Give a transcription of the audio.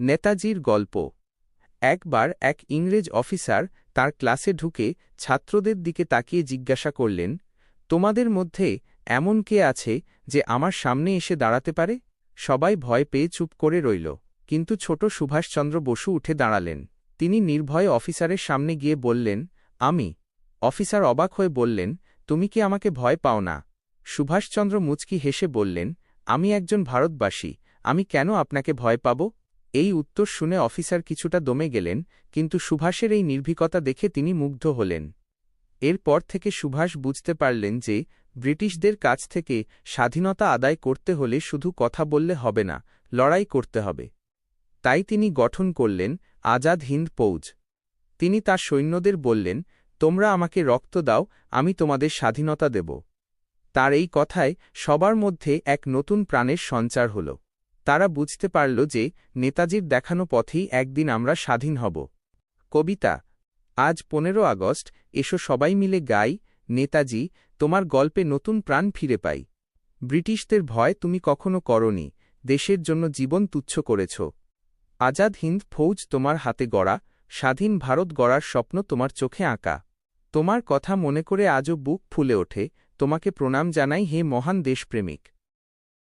নেতাজির গল্প। একবার এক ইংরেজ অফিসার তার ক্লাসে ঢুকে ছাত্রদের দিকে তাকিয়ে জিজ্ঞাসা করলেন, তোমাদের মধ্যে এমন কে আছে যে আমার সামনে এসে দাঁড়াতে পারে? সবাই ভয় পেয়ে চুপ করে রইল। কিন্তু ছোট সুভাষচন্দ্র বসু উঠে দাঁড়ালেন। তিনি নির্ভয়ে অফিসারের সামনে গিয়ে বললেন, আমি। অফিসার অবাক হয়ে বললেন, তুমি কি আমাকে ভয় পাও না? সুভাষচন্দ্র মুচকি হেসে বললেন, আমি একজন ভারতবাসী। আমি কেন আপনাকে ভয় পাব? এই উত্তর শুনে অফিসার কিছুটা দমে গেলেন, কিন্তু সুভাষের এই নির্ভীকতা দেখে তিনি মুগ্ধ হলেন। এরপর থেকে সুভাষ বুঝতে পারলেন যে, ব্রিটিশদের কাছ থেকে স্বাধীনতা আদায় করতে হলে শুধু কথা বললে হবে না, লড়াই করতে হবে। তাই তিনি গঠন করলেন আজাদ হিন্দ পৌজ। তিনি তার সৈন্যদের বললেন, তোমরা আমাকে রক্ত দাও, আমি তোমাদের স্বাধীনতা দেব। তার এই কথায় সবার মধ্যে এক নতুন প্রাণের সঞ্চার হল। তারা বুঝতে পারল যে নেতাজির দেখানো পথেই একদিন আমরা স্বাধীন হব। কবিতা, আজ পনেরো আগস্ট, এসো সবাই মিলে গাই, নেতাজি, তোমার গল্পে নতুন প্রাণ ফিরে পাই। ব্রিটিশদের ভয় তুমি কখনো করনি, দেশের জন্য জীবন তুচ্ছ করেছ। আজাদ হিন্দ ফৌজ তোমার হাতে গড়া, স্বাধীন ভারত গড়ার স্বপ্ন তোমার চোখে আঁকা। তোমার কথা মনে করে আজও বুক ফুলে ওঠে, তোমাকে প্রণাম জানাই হে মহান দেশপ্রেমিক।